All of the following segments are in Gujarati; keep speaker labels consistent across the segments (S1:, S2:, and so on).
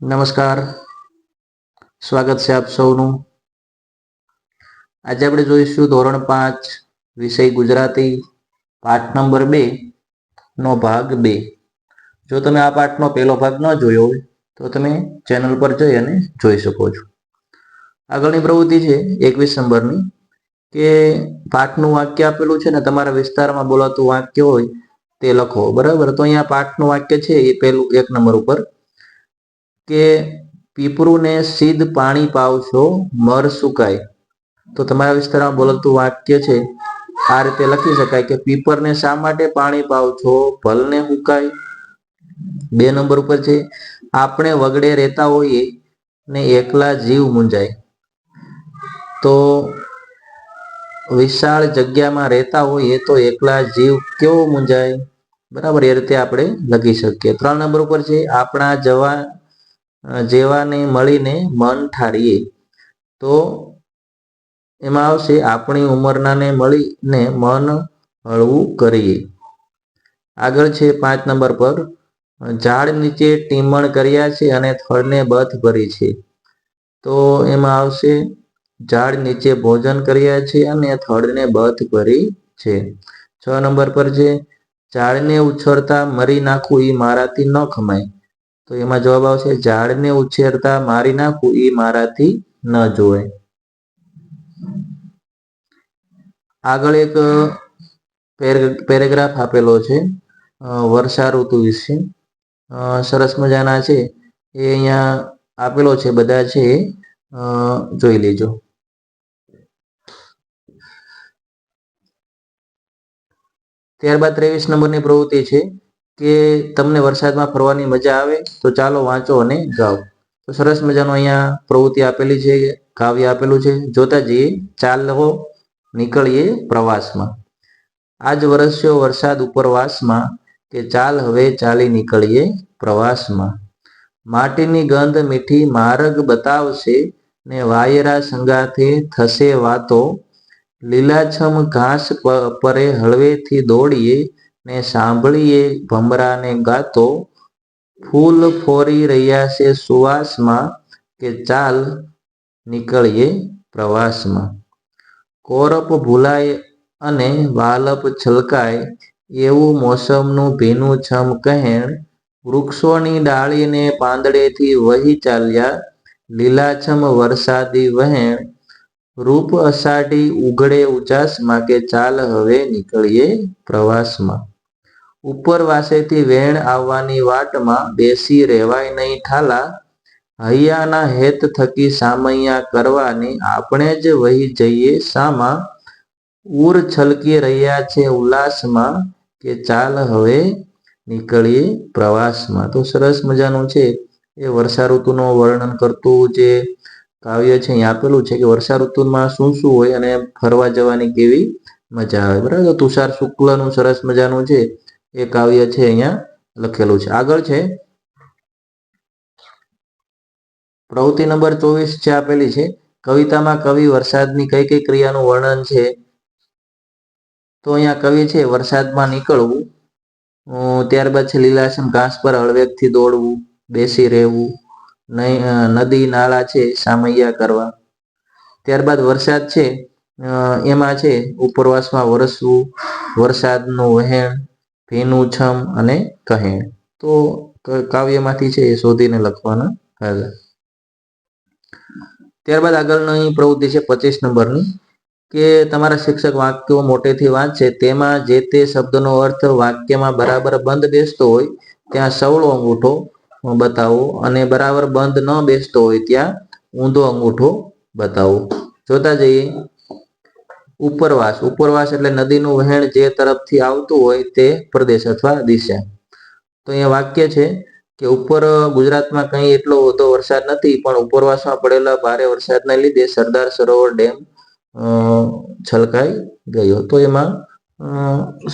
S1: નમસ્કાર. સ્વાગત છે આપ સૌનું. આજે આપણે જોઈશું ધોરણ પાંચ, વિષય ગુજરાતી, પાઠ નંબર બે, નો ભાગ બે. જો તમે આ પાઠનો પહેલો ભાગ ન જોયો હોય, તો તમે ચેનલ પર જઈ અને જોઈ શકો છો. આગળની પ્રવૃત્તિ છે એકવીસ નંબરની, કે પાઠનું વાક્ય આપેલું છે ને તમારા વિસ્તારમાં બોલાતું વાક્ય હોય, તે લખો. બરાબર? તો અહીંયા પાઠનું વાક્ય છે એ પહેલું એક નંબર ઉપર કે પીપરુને સીધ પાણી પાવશો મર સુકાય તો તમારા વિસ્તારમાં બોલતું વાક્ય છે, આ રીતે લખી શકાય કે પીપરને શા માટે પાણી પાવ છો, ભલને હુકાય બે નંબર ઉપર છે, આપણે વગડે રહેતા હોઈએ ને એકલા જીવ મૂંજાય તો વિશાળ જગ્યામાં રહેતા હોઈએ તો એકલા જીવ કેવો મૂંજાય બરાબર એ રીતે આપણે લખી શકીએ. ત્રણ નંબર ઉપર છે, આપણા જવા જેવાને મળીને મન ઠારીએ. તો એમાં આવશે, આપણી ઉંમરનાને મળીને મન હળવું કરીએ. આગળ છે પાંચ નંબર પર, ઝાડ નીચે ટીમણ કર્યા છે અને થળને બથ ભરી છે. તો એમાં આવશે, ઝાડ નીચે ભોજન કર્યા છે અને થળને બથ ભરી છે. છ નંબર પર છે, ઝાડને ઉછળતા મરી નાખવું એ મારાથી ન ખમાય. તો એમાં જવાબ આવશે, ઝાડને ઉછેરતા મારી નાખું એ મારાથી ન જોવાય આગળ એક પેરેગ્રાફ આપેલો છે વર્ષા ઋતુ વિશે. સરસ મજાના છે. એ અહીંયા આપેલો છે બધા છે જોઈ લેજો. ત્યારબાદ ત્રેવીસ નંબરની પ્રવૃત્તિ છે. કે તમને વરસાદમાં ફરવાની મજા આવે, તો ચાલો વાંચો અને ગાઓ. તો સરસ મજાનું અહીંયા પ્રવૃત્તિ આપેલી છે, કાવ્ય આપેલું છે. જોતા જઈએ ચાલો નીકળીએ પ્રવાસમાં. આજ વરસ્યો વરસાદ ઉપરવાસમાં કે ચાલ હવે ચાલી નીકળીએ પ્રવાસમાં. માટીની ગંધ મીઠી માર્ગ બતાવશે ને વાયરા સંગાથે થશે વાતો. લીલાછમ ઘાસ પરે હળવેથી દોડીએ ને સાંભળીએ ભમરાને ગાતો, ફૂલ ફોરી રહ્યા છે સુવાસમાં કે ચાલ નીકળીએ પ્રવાસમાં. કોરપ ભૂલાય અને વાલપ છલકાય એવું મોસમનું ભીનું છમ કહેણ વૃક્ષોની ડાળીને પાંદડેથી વહી ચાલ્યા લીલાછમ વરસાદી વહેણ. રૂપ અષાઢી ઉઘડે ઉજાસમાં કે ચાલ હવે નીકળીએ પ્રવાસમાં. ઉપરવાસેથી વેણ આવવાની વાટમાં બેસી રહેવાય નહીં ઠાલા, હૈયાના હેત થકી સામૈયા કરવાની આપણે જ વહી જઈએ સામા. ઉર છલકી રહ્યા છે ઉલ્લાસમાં કે ચાલ હવે નીકળીએ પ્રવાસમાં. તો સરસ મજાનું છે. એ વર્ષા ઋતુનું વર્ણન કરતું જે કાવ્ય છે અહીં આપેલું છે કે વર્ષા ઋતુમાં શું શું હોય અને ફરવા જવાની કેવી મજા આવે. બરાબર? તુષાર શુક્લનું સરસ મજાનું છે. એ કાવ્ય છે અહીંયા લખેલું છે. આગળ છે. પ્રવૃત્તિ નંબર ચોવીસ છે આપેલી છે, કવિતામાં કવિ વરસાદની કઈ કઈ ક્રિયાનું વર્ણન છે? તો અહીંયા કવિ છે, વરસાદમાં નીકળવું ત્યારબાદ છે લીલાછમ ઘાસ પર હળવેકથી દોડવું, બેસી રહેવું નદી નાળા છે, સામૈયા કરવા. ત્યારબાદ વરસાદ છે એમાં છે, ઉપરવાસમાં વરસવું, વરસાદનું વહેણ ભીનું, છમ અને કહેણ તો કાવ્યમાંથી છે એ શોધીને લખવાના હતા ત્યારબાદ આગળની પ્રવૃત્તિ છે પચીસ નંબરની, કે તમારા શિક્ષક વાક્યો મોટેથી વાંચશે તેમાં જે તે શબ્દનો અર્થ વાક્યમાં બરાબર બંધ બેસતો હોય, ત્યાં સવળો અંગૂઠો બતાવો અને બરાબર બંધ ન બેસતો હોય, ત્યાં ઊંધો અંગૂઠો બતાવો. જોતા જઈએ ઉપરવાસ. ઉપરવાસ એટલે નદીનું વહેણ જે તરફથી આવતું હોય તે પ્રદેશ અથવા દિશા. તો અહીંયા વાક્ય છે કે ઉપર ગુજરાતમાં કંઈ એટલો વધુ વરસાદ નથી, પણ ઉપરવાસમાં પડેલા ભારે વરસાદના લીધે સરદાર સરોવર ડેમ છલકાઈ ગયો. તો એમાં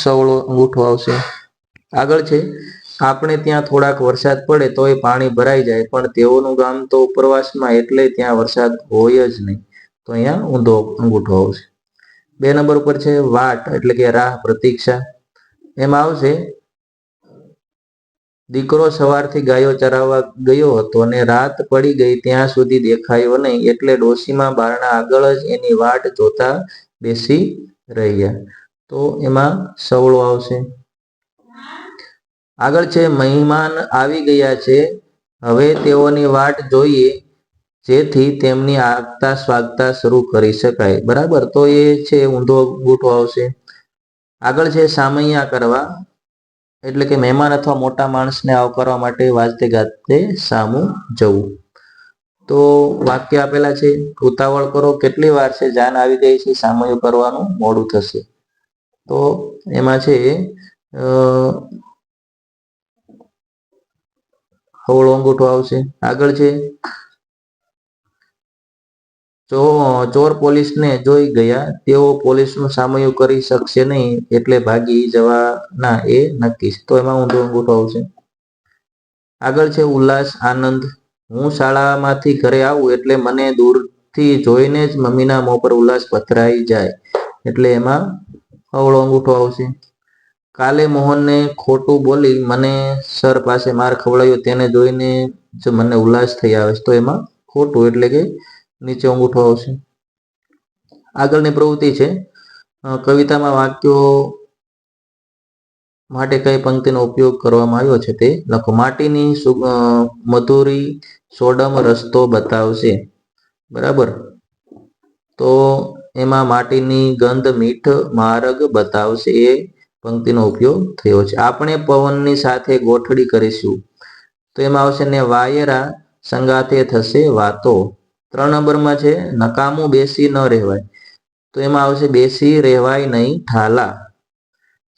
S1: સવળો અંગૂઠો આવશે. આગળ છે, આપણે ત્યાં થોડાક વરસાદ પડે તો એ પાણી ભરાઈ જાય, પણ તેઓનું ગામ તો ઉપરવાસમાં એટલે ત્યાં વરસાદ હોય જ નહીં. તો અહીંયા ઊંધો અંગૂઠો આવશે. બે નંબર ઉપર છે વાટ, એટલે કે રાહ, પ્રતીક્ષા. એમાં આવશે, દીકરો સવારથી ગાયો ચરાવવા ગયો હતો અને રાત પડી ગઈ ત્યાં સુધી દેખાયો નહીં, એટલે ડોશીમાં બારણા આગળ જ એની વાટ જોતા બેસી રહ્યા. તો એમાં સવળો આવશે. આગળ છે, મહેમાન આવી ગયા છે. હવે તેઓની વાટ જોઈએ. જેથી તેમની આગતા સ્વાગતા શરૂ કરી શકાય. બરાબર? તો એ છે ઊંધો અંગૂઠો આવશે. આગળ છે સામૈયા કરવા. એટલે કે મહેમાન અથવા મોટા માણસને આવકારવા માટે વાજતે ગાતે સામું જવું. તો વાક્ય આપેલા છે, ઉતાવળ કરો, કેટલી વાર છે, જાન આવી ગઈ છે સામયું કરવાનું મોડું થશે. તો એમાં છે હવળો અંગૂઠો આવશે. આગળ છે ચો- ચોર પોલીસને જોઈ ગયા, તેઓ પોલીસનું સામયું કરી શકશે નહીં એટલે ભાગી જવાના એ નક્કી છે. તો એમાં ઊંધો અંગૂઠો આવશે આગળ છે ઉલ્લાસ, આનંદ. હું શાળામાંથી ઘરે આવું એટલે મને દૂરથી જોઈને જ મમ્મીના મોં પર ઉલ્લાસ પથરાઈ જાય એટલે એમાં અવળો અંગૂઠો આવશે કાલે મોહનને ખોટું બોલી મને સર પાસે માર ખવડાવ્યો તેને જોઈને જ મને ઉલ્લાસ થઈ આવે તો એમાં ખોટું એટલે કે નીચે અંગૂઠો આવશે આગળની પ્રવૃત્તિ છે કવિતામાં વાક્યો માટે કઈ પંક્તિનો ઉપયોગ કરવામાં આવ્યો છે તે લખો. માટીની મધુરી સોડમ રસ્તો બતાવશે. બરાબર? તો એમાં માટીની ગંધ મીઠ માર્ગ બતાવશે એ પંક્તિનો ઉપયોગ થયો છે. આપણે પવનની સાથે ગોઠડી કરીશું. તો એમાં આવશે ને વાયરા સંગાથે થશે વાતો. ત્રણ નંબરમાં છે, નકામું બેસી ન રહેવાય. તો એમાં આવશે બેસી રહેવાય નહીં, ઠાલા.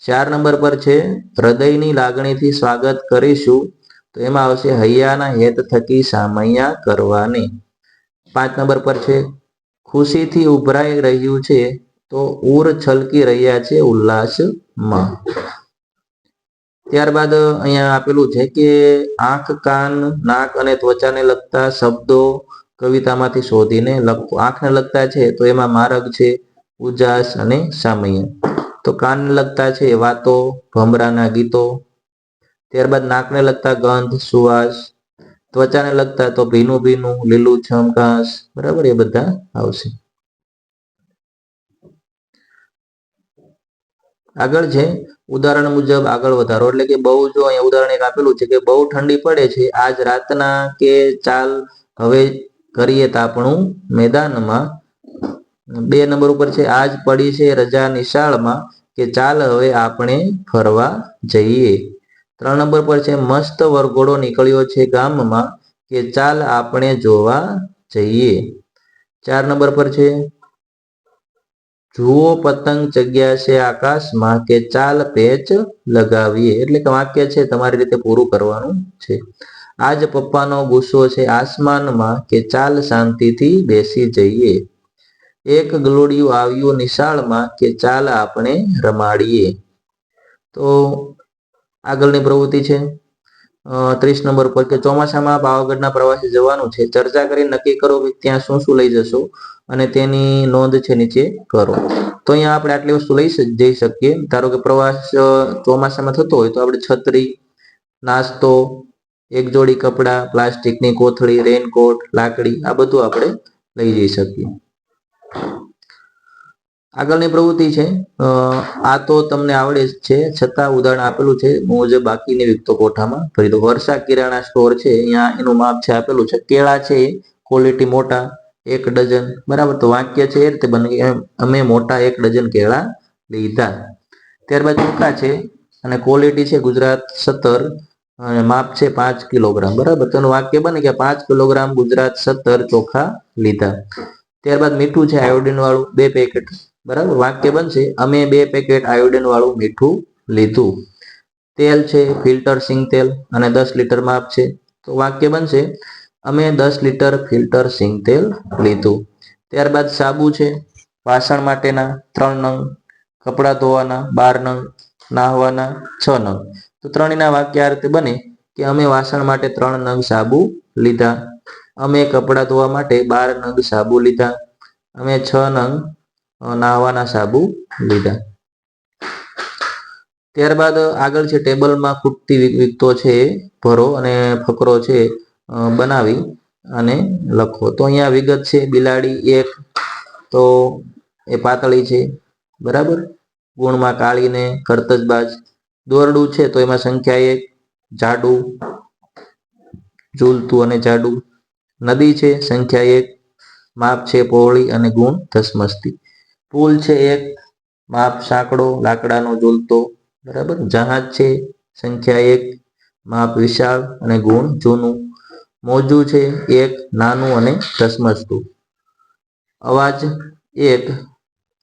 S1: ચાર નંબર પર છે, હૃદયની લાગણીથી સ્વાગત કરીશું. તો એમાં આવશે હૈયાના હેત થકી સામૈયા કરવાની. પાંચ નંબર પર છે, ખુશીથી ઉભરાઈ રહ્યું છે, તો ઉર છલકી રહ્યા છે ઉલ્લાસમાં. ત્યારબાદ અહીંયા આપેલું છે કે આંખ, કાન, નાક અને ત્વચાને લગતા શબ્દો કવિતામાંથી શોધીને લખો, આંખને લગતા છે, તો એમાં મારગ છે, ઉજાસ અને સામય તો કાનને લગતા છે, વાતો, ભમરાના ગીતો. ત્યારબાદ નાકને લગતા ગંધ, સુવાસ. ત્વચાને લગતા તો ભીનું ભીનું, લીલું છમ બરાબર એ બધા આવશે. આગળ છે, ઉદાહરણ મુજબ આગળ વધારો. એટલે કે બહુ જો અહીંયા ઉદાહરણ એક આપેલું છે કે બહુ ઠંડી પડે છે, આજ રાતના કે ચાલ, હવે કરીએ તાપણું મેદાનમાં બે નંબર ઉપર છે, આજ પડી છે રજા નિશાળમાં કે ચાલ હવે આપણે ફરવા જઈએ. ત્રણ નંબર પર છે, મસ્ત વરઘોડો નીકળ્યો છે ગામમાં કે ચાલ આપણે જોવા જઈએ. ચાર નંબર પર છે, જુઓ પતંગ જગ્યા છે આકાશમાં કે ચાલ પેચ લગાવીએ. એટલે કે વાક્ય છે, તમારી રીતે પૂરું કરવાનું છે. આજ પપ્પાનો ગુસ્સો છે આસમાનમાં કે ચાલ શાંતિથી બેસી જઈએ. એક ગલોડિયું આવ્યું નિશાળમાં કે ચાલ આપણે રમાડીએ. તો આગળની પ્રવૃત્તિ છે. ત્રીસ નંબર પર કે ચોમાસામાં પાવાગઢના પ્રવાસે જવાનું છે. ચર્ચા કરી નક્કી કરો કે ત્યાં શું શું લઈ જશો અને તેની નોંધ છે નીચે કરો. તો અહીંયા આપણે આટલી વસ્તુ લઈ જઈ શકીએ. ધારો કે પ્રવાસ ચોમાસામાં થતો હોય તો આપણે છત્રી, નાસ્તો એક જોડી કપડાં, પ્લાસ્ટિકની કોથળી રેનકોટ લાકડી, આ બધું આપણે લઈ જઈ શકીએ. આગળની પ્રવૃત્તિ છે આ તો તમને આવડે જ છે, છતાં ઉદાહરણ આપેલું છે, હું જે બાકીની વિગતો કોઠામાં ભરી દઉં વર્ષા કિરાણા સ્ટોર છે, અહીંયા એનું માપ છે આપેલું છે, કેળા છે, ક્વોલિટી મોટા, એક ડઝન, બરાબર, તો વાક્ય છે એ રીતે બને અમે મોટા એક ડઝન કેળા લીધા. ત્યારબાદ ચોખા છે, અને ક્વોલિટી છે ગુજરાત સત્તર અને માપ છે પાંચ કિલોગ્રામ. બરાબર? તો વાક્ય બને કે પાંચ કિલોગ્રામ ગુજરાત સત્તર ચોખા લીધા. ત્યારબાદ મીઠું છે આયોડિન વાળું, બે પેકેટ બરાબર? વાક્ય બનશે, અમે બે પેકેટ આયોડિન વાળું મીઠું લીધું. તેલ છે, ફિલ્ટર સિંગ તેલ અને દસ લીટર માપ છે. તો વાક્ય બનશે, અમે દસ લીટર ફિલ્ટર સિંગ તેલ લીધું. ત્યારબાદ સાબુ છે, વાસણ માટેના ત્રણ નંગ, કપડાં ધોવાના બાર નંગ, નાહવાના છ નંગ. તો ત્રણના વાક્ય રીતે બને કે અમે વાસણ માટે ત્રણ નંગ સાબુ લીધા. અમે કપડાં ધોવા માટે બાર નંગ સાબુ લીધા. અમે છ નંગ નાહવાના સાબુ લીધા. ત્યારબાદ આગળ છે ટેબલમાં ખૂટતી વિ- વિગતો છે, ભરો અને ફકરો છે બનાવી અને લખો. તો અહીંયા વિગત છે, બિલાડી એક, તો એ પાતળી છે. બરાબર? ગુણમાં કાળીને કરતજબાજ. દોરડું છે તો એમાં સંખ્યા એક, જાડું, ઝૂલતું અને જાડું. નદી છે, સંખ્યા એક, માપ છે, પહોળી અને ગુણ ધસમસતી પુલ છે, એક, માપ સાંકડો, લાકડાનો ઝૂલતો. બરાબર? જહાજ છે, સંખ્યા એક, માપ વિશાળ અને ગુણ જૂનું. મોજું છે, એક, નાનું અને ધસમસતું અવાજ, એક,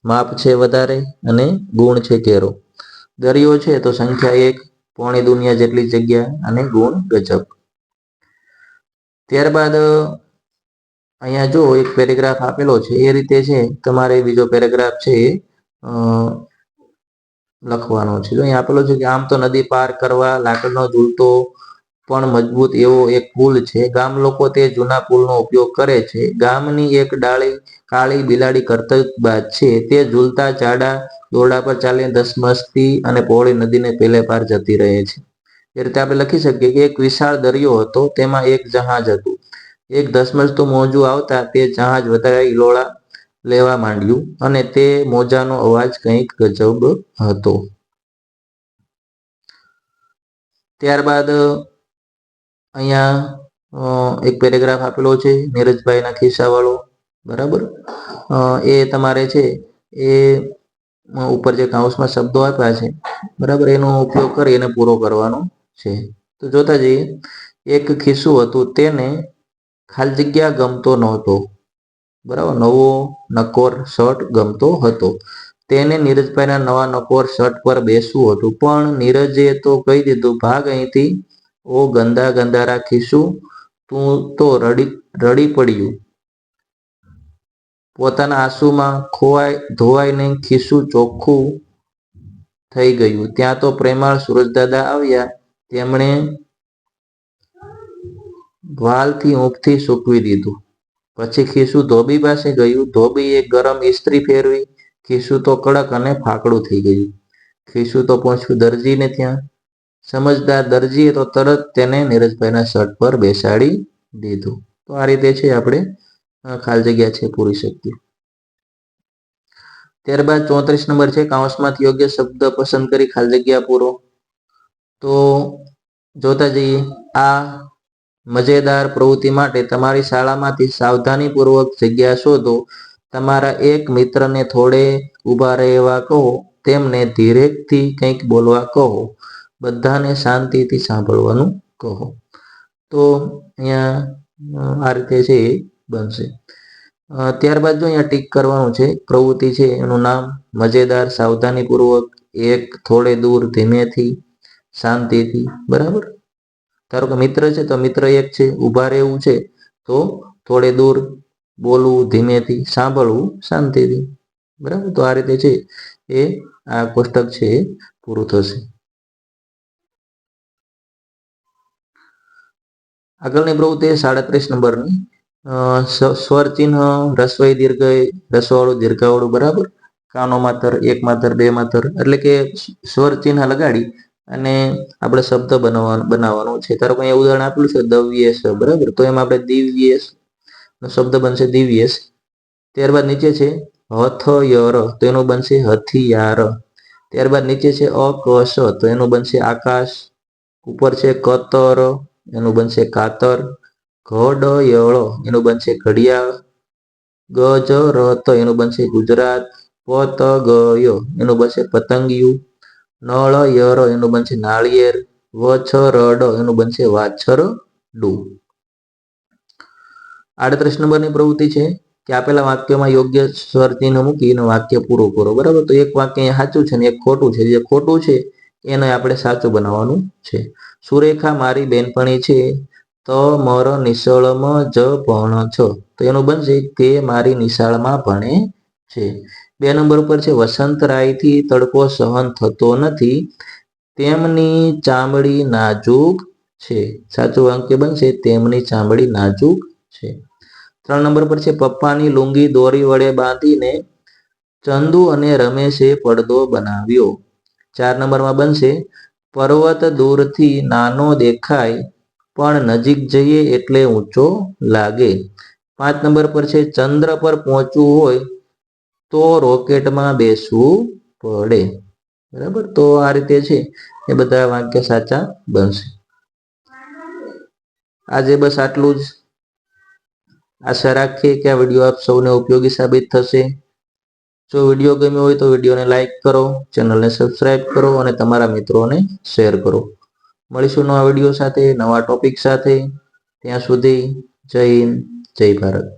S1: માપ છે, વધારે અને ગુણ છે, ઘેરો. દરિયો છે તો સંખ્યા એક, પોણી દુનિયા જેટલી જગ્યા અને ગુણ ગજબ. ત્યારબાદ, અહીંયા જો એક પેરેગ્રાફ આપેલો છે, એ રીતે છે, તમારે બીજો પેરેગ્રાફ છે એ લખવાનો છે. જો અહીંયા આપેલો છે કે આમ તો નદી પાર કરવા, લાકડનો ઝૂલતો પણ મજબૂત એવો એક પુલ છે. ગામ લોકો તે જૂના પુલનો ઉપયોગ કરે છે. ગામની એક ડાળી કાળી બિલાડી કર્તવ્યબાજ છે. તે ઝૂલતા જાડા દોરડા પર ચાલીને ધસમસતી અને પહોળી નદીને પેલે પાર જતી રહે છે. એ રીતે આપણે લખી શકીએ કે એક વિશાળ દરિયો હતો. તેમાં એક જહાજ હતું. એક ધસમસતું મોજું આવતા તે જહાજ વધારે ઇલોળા લેવા માંડ્યું અને તે મોજાનો અવાજ કંઈક ગજબ હતો. ત્યારબાદ અહીંયા એક પેરેગ્રાફ આપેલો છે, નીરજભાઈના ખિસ્સાવાળો. બરાબર? એ તમારે છે, એ ઉપર જે કાઉન્સમાં શબ્દો આપ્યા છે, બરાબર? એનો ઉપયોગ કરી એને પૂરો કરવાનો છે. તો જોતા જઈએ, એક ખિસ્સું હતું, તેને ખાલી જગ્યા ગમતો નહોતો. બરાબર? નવો નકોર શર્ટ ગમતો હતો. તેને નીરજભાઈના નવા નકોર શર્ટ પર બેસવું હતું. પણ નીરજે તો કહી દીધું, ભાગ અહીંથી ઓ ગંદા ગંદા રાખીશું, તું તો રડી રડી પડ્યું. પોતાના આંસુમાં ખોવાઈ ધોવાઈને ખીસું ચોખ્ખું થઈ ગયું. ત્યાં તો પ્રેમાળ સુરજદાદા આવ્યા. તેમણે વાલથી ઊંઘથી સૂકવી દીધું. પછી ખીસું ધોબી પાસે ગયું. ધોબીએ ગરમ ઇસ્ત્રી ફેરવી. ખીસું તો કડક અને ફાકડું થઈ ગયું. ખીસું તો પહોંચ્યું દરજીને ત્યાં સમજદાર દરજીએ તો તરત તેને નીરજભાઈના શર્ટ પર બેસાડી દીધું. તો આ રીતે છે આપણે ખાલી જગ્યા છે પૂરી શકીએ ત્યારબાદ ચોત્રીસ નંબર છે, કાઉન્સમાંથી યોગ્ય શબ્દ પસંદ કરી ખાલી જગ્યા પૂરો. તો જોતા જઈએ, આ મજેદાર પ્રવૃત્તિ માટે તમારી શાળામાંથી સાવધાનીપૂર્વક જગ્યા શોધો. તમારા એક મિત્રને થોડે ઊભા રહેવા કહો, તેમને ધીરેકથી કંઈક બોલવા કહો. બધાને શાંતિથી સાંભળવાનું કહો. તો અહીંયા આ રીતે છે એ બનશે. ત્યારબાદ જો અહીંયા ટીક કરવાનું છે, પ્રવૃત્તિ છે, એનું નામ મજેદાર, સાવધાનીપૂર્વક, એક થોડે દૂર, ધીમેથી, શાંતિથી, બરાબર? ધારો કે મિત્ર છે, તો મિત્ર એક છે, ઊભા રહેવું છે, તો થોડે દૂર, બોલવું, ધીમેથી, સાંભળવું, શાંતિથી, બરાબર? તો આ રીતે છે એ આ કોષ્ટક છે એ પૂરું થશે. આગળની પ્રવૃત્તિ સાડત્રીસ નંબરની. સ્વર ચિહ્ન રસવઈ દીર્ઘ, રસવાળું, દીર્ઘાવાળું, બરાબર? કાનો માતર એક માતર બે માતર એટલે કે સ્વર ચિહ્ન લગાડી અને આપણે શબ્દ બનાવવાનો બનાવવાનો છે. ધારો કે ઉદાહરણ આપેલું છે? દવ્યેશ બરાબર? તો એમાં આપણે દિવ્યેશ નો શબ્દ બનશે દિવ્યેશ. ત્યારબાદ નીચે છે હથયર, તો એનું બનશે હથિયાર. ત્યારબાદ નીચે છે અકશ તો એનું બનશે આકાશ. ઉપર છે કતર એનું બનશે કાતર ઘડયળો એનું બનશે ઘડિયાળ ગજરત એનું બનશે ગુજરાત પતગય એનું બનશે પતંગિયું નળયર એનું બનશે નાળિયેર વછરડ એનું બનશે વાછરડું આડત્રીસ નંબરની પ્રવૃત્તિ છે કે આપેલા વાક્યમાં યોગ્ય સ્વર ચિહ્ન મૂકીને વાક્ય પૂરું કરો. બરાબર? તો એક વાક્ય સાચું છે ને એક ખોટું છે. જે ખોટું છે, એને આપણે સાચું બનાવવાનું છે. સુરેખા મારી બેનપણી છે, તો મારો નિશાળમાં જ ભણ છો. તો એનું બનશે તે મારી નિશાળમાં ભણે છે. બે નંબર ઉપર છે વસંતરાયથી તડકો સહન થતો નથી. તેમની ચામડી નાજુક છે. સાચું વાક્ય બનશે, તેમની ચામડી નાજુક છે. ત્રણ નંબર પર છે, પપ્પાની લુંગી દોરી વડે બાંધીને ચંદુ અને રમેશે પડદો બનાવ્યો. ચાર નંબરમાં બનશે પર્વત દૂરથી નાનો દેખાય, પણ નજીક જઈએ એટલે ઊંચો લાગે. પાંચ નંબર પર છે, ચંદ્ર પર પહોંચવું હોય તો રોકેટમાં બેસવું પડે. બરાબર? તો આ રીતે છે, એ બધા વાક્ય સાચા બનશે. આજે બસ આટલું જ. આશા રાખીએ કે આ વીડિયો આપ સૌને ઉપયોગી સાબિત થશે. જો વીડિયો ગમ્યો હોય તો વિડીયોને લાઈક કરો, ચેનલને સબસ્ક્રાઇબ કરો અને તમારા મિત્રોને શેર કરો. મળીશું નવા વીડિયો સાથે, નવા ટોપિક સાથે. ત્યાં સુધી જય હિન્દ, જય ભારત.